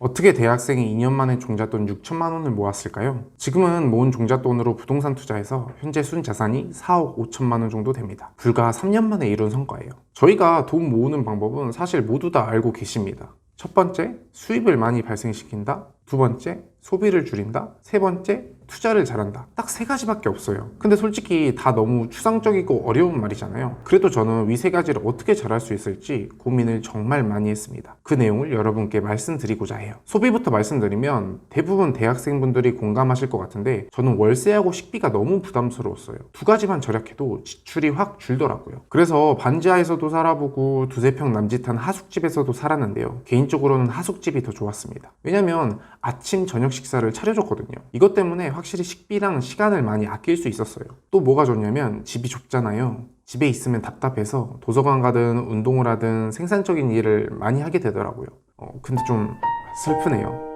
어떻게 대학생이 2년 만에 종잣돈 6천만 원을 모았을까요? 지금은 모은 종잣돈으로 부동산 투자해서 현재 순 자산이 4억 5천만 원 정도 됩니다. 불과 3년 만에 이룬 성과예요. 저희가 돈 모으는 방법은 사실 모두 다 알고 계십니다. 첫 번째, 수입을 많이 발생시킨다. 두 번째, 소비를 줄인다. 세 번째, 투자를 잘한다. 딱 세 가지밖에 없어요. 근데 솔직히 다 너무 추상적이고 어려운 말이잖아요. 그래도 저는 위 세 가지를 어떻게 잘할 수 있을지 고민을 정말 많이 했습니다. 그 내용을 여러분께 말씀드리고자 해요. 소비부터 말씀드리면 대부분 대학생분들이 공감하실 것 같은데 저는 월세하고 식비가 너무 부담스러웠어요. 두 가지만 절약해도 지출이 확 줄더라고요. 그래서 반지하에서도 살아보고 두세 평 남짓한 하숙집에서도 살았는데요. 개인적으로는 하숙집이 더 좋았습니다. 왜냐면 아침 저녁 식사를 차려줬거든요. 이것 때문에 확 실히 식비랑 시간을 많이 아낄 수 있었어요. 또 뭐가 좋냐면 집이 좁잖아요. 집에 있으면 답답해서 도서관 가든 운동을 하든 생산적인 일을 많이 하게 되더라고요. 어, 근데 좀 슬프네요.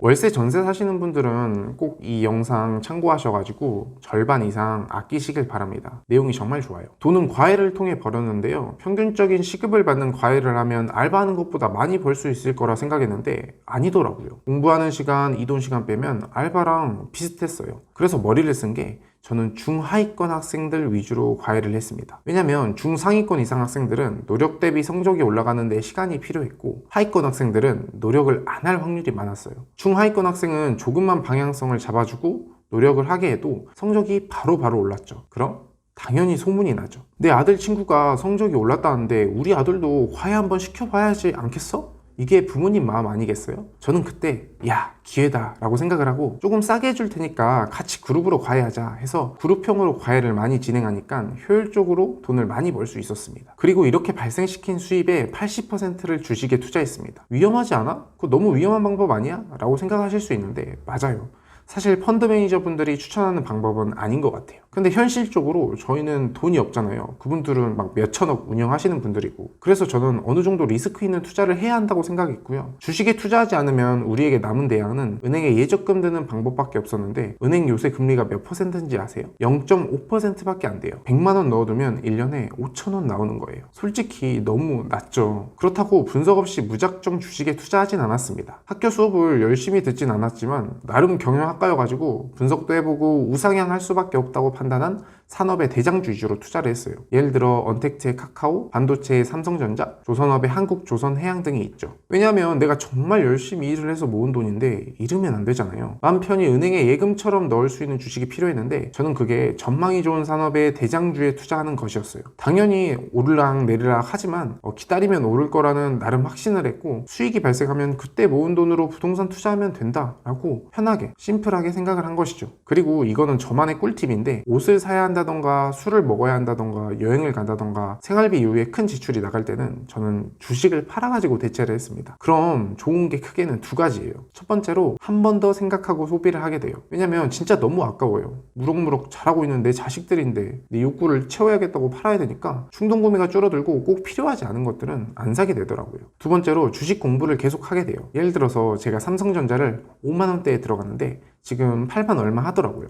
월세 전세 사시는 분들은 꼭 이 영상 참고하셔가지고 절반 이상 아끼시길 바랍니다. 내용이 정말 좋아요. 돈은 과외를 통해 벌었는데요. 평균적인 시급을 받는 과외를 하면 알바하는 것보다 많이 벌 수 있을 거라 생각했는데 아니더라고요. 공부하는 시간, 이동 시간 빼면 알바랑 비슷했어요. 그래서 머리를 쓴 게 저는 중하위권 학생들 위주로 과외를 했습니다. 왜냐면 중상위권 이상 학생들은 노력 대비 성적이 올라가는 데 시간이 필요했고 하위권 학생들은 노력을 안 할 확률이 많았어요. 중하위권 학생은 조금만 방향성을 잡아주고 노력을 하게 해도 성적이 바로바로 올랐죠. 그럼 당연히 소문이 나죠. 내 아들 친구가 성적이 올랐다는데 우리 아들도 과외 한번 시켜봐야지 않겠어? 이게 부모님 마음 아니겠어요? 저는 그때 야 기회다 라고 생각을 하고 조금 싸게 해줄 테니까 같이 그룹으로 과외하자 해서 그룹형으로 과외를 많이 진행하니까 효율적으로 돈을 많이 벌 수 있었습니다 그리고 이렇게 발생시킨 수입의 80%를 주식에 투자했습니다 위험하지 않아? 그거 너무 위험한 방법 아니야? 라고 생각하실 수 있는데 맞아요 사실 펀드 매니저 분들이 추천하는 방법은 아닌 것 같아요. 근데 현실적으로 저희는 돈이 없잖아요. 그분들은 막 몇천억 운영하시는 분들이고. 그래서 저는 어느 정도 리스크 있는 투자를 해야 한다고 생각했고요. 주식에 투자하지 않으면 우리에게 남은 대안은 은행에 예적금 드는 방법밖에 없었는데 은행 요새 금리가 몇 퍼센트인지 아세요? 0.5%밖에 안 돼요. 100만 원 넣어두면 1년에 5천 원 나오는 거예요. 솔직히 너무 낮죠. 그렇다고 분석 없이 무작정 주식에 투자하진 않았습니다. 학교 수업을 열심히 듣진 않았지만 나름 경영학과여가지고 분석도 해보고 우상향 할 수밖에 없다고 판단한 산업의 대장주 위주로 투자를 했어요. 예를 들어 언택트의 카카오, 반도체의 삼성전자, 조선업의 한국, 조선, 해양 등이 있죠. 왜냐하면 내가 정말 열심히 일을 해서 모은 돈인데 잃으면 안 되잖아요. 마음 편히 은행에 예금처럼 넣을 수 있는 주식이 필요했는데 저는 그게 전망이 좋은 산업의 대장주에 투자하는 것이었어요. 당연히 오르락 내리락 하지만 어, 기다리면 오를 거라는 나름 확신을 했고 수익이 발생하면 그때 모은 돈으로 부동산 투자하면 된다라고 편하게 심플하게 생각을 한 것이죠. 그리고 이거는 저만의 꿀팁인데 옷을 사야 한다 던가 술을 먹어야 한다던가 여행을 간다던가 생활비 이후에 큰 지출이 나갈 때는 저는 주식을 팔아가지고 대체를 했습니다. 그럼 좋은 게 크게는 두 가지예요. 첫 번째로 한 번 더 생각하고 소비를 하게 돼요. 왜냐면 진짜 너무 아까워요. 무럭무럭 자라고 있는 내 자식들인데 내 욕구를 채워야겠다고 팔아야 되니까 충동 구매가 줄어들고 꼭 필요하지 않은 것들은 안 사게 되더라고요. 두 번째로 주식 공부를 계속 하게 돼요. 예를 들어서 제가 삼성전자를 5만 원대에 들어갔는데 지금 8만 얼마 하더라고요.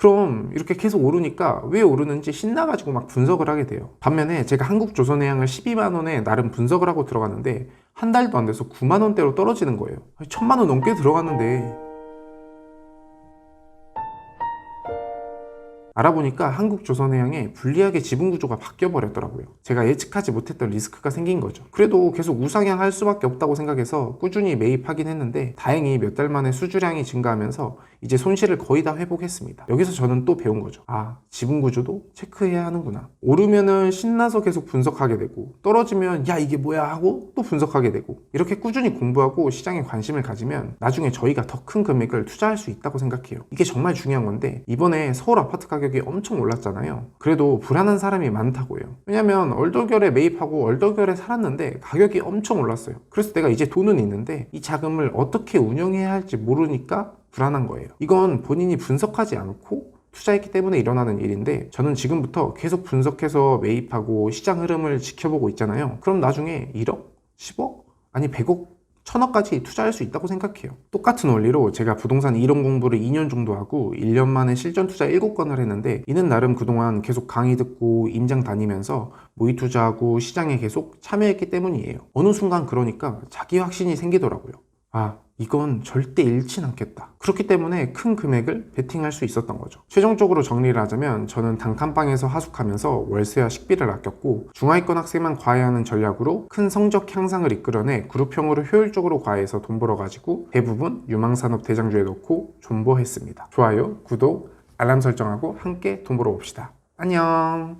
그럼 이렇게 계속 오르니까 왜 오르는지 신나가지고 막 분석을 하게 돼요. 반면에 제가 한국조선해양을 12만원에 나름 분석을 하고 들어갔는데 한 달도 안 돼서 9만원대로 떨어지는 거예요. 천만원 넘게 들어갔는데 알아보니까 한국 조선해양에 불리하게 지분 구조가 바뀌어 버렸더라고요. 제가 예측하지 못했던 리스크가 생긴 거죠. 그래도 계속 우상향 할 수밖에 없다고 생각해서 꾸준히 매입하긴 했는데 다행히 몇 달 만에 수주량이 증가하면서 이제 손실을 거의 다 회복했습니다. 여기서 저는 또 배운 거죠. 아, 지분 구조도 체크해야 하는구나. 오르면은 신나서 계속 분석하게 되고 떨어지면 야 이게 뭐야 하고 또 분석하게 되고 이렇게 꾸준히 공부하고 시장에 관심을 가지면 나중에 저희가 더 큰 금액을 투자할 수 있다고 생각해요. 이게 정말 중요한 건데 이번에 서울 아파트 가격이 엄청 올랐잖아요. 그래도 불안한 사람이 많다고요. 왜냐면 얼떨결에 매입하고 얼떨결에 살았는데 가격이 엄청 올랐어요. 그래서 내가 이제 돈은 있는데 이 자금을 어떻게 운영해야 할지 모르니까 불안한 거예요. 이건 본인이 분석하지 않고 투자했기 때문에 일어나는 일인데 저는 지금부터 계속 분석해서 매입하고 시장 흐름을 지켜보고 있잖아요. 그럼 나중에 1억? 10억? 아니 100억 천억까지 투자할 수 있다고 생각해요. 똑같은 원리로 제가 부동산 이론 공부를 2년 정도 하고 1년 만에 실전 투자 7건을 했는데 이는 나름 그동안 계속 강의 듣고 임장 다니면서 모의 투자하고 시장에 계속 참여했기 때문이에요. 어느 순간 그러니까 자기 확신이 생기더라고요. 아, 이건 절대 잃진 않겠다. 그렇기 때문에 큰 금액을 베팅할 수 있었던 거죠. 최종적으로 정리를 하자면 저는 단칸방에서 하숙하면서 월세와 식비를 아꼈고 중하위권 학생만 과외하는 전략으로 큰 성적 향상을 이끌어내 그룹형으로 효율적으로 과외해서 돈 벌어가지고 대부분 유망산업 대장주에 넣고 존버했습니다. 좋아요, 구독, 알람 설정하고 함께 돈 벌어 봅시다. 안녕.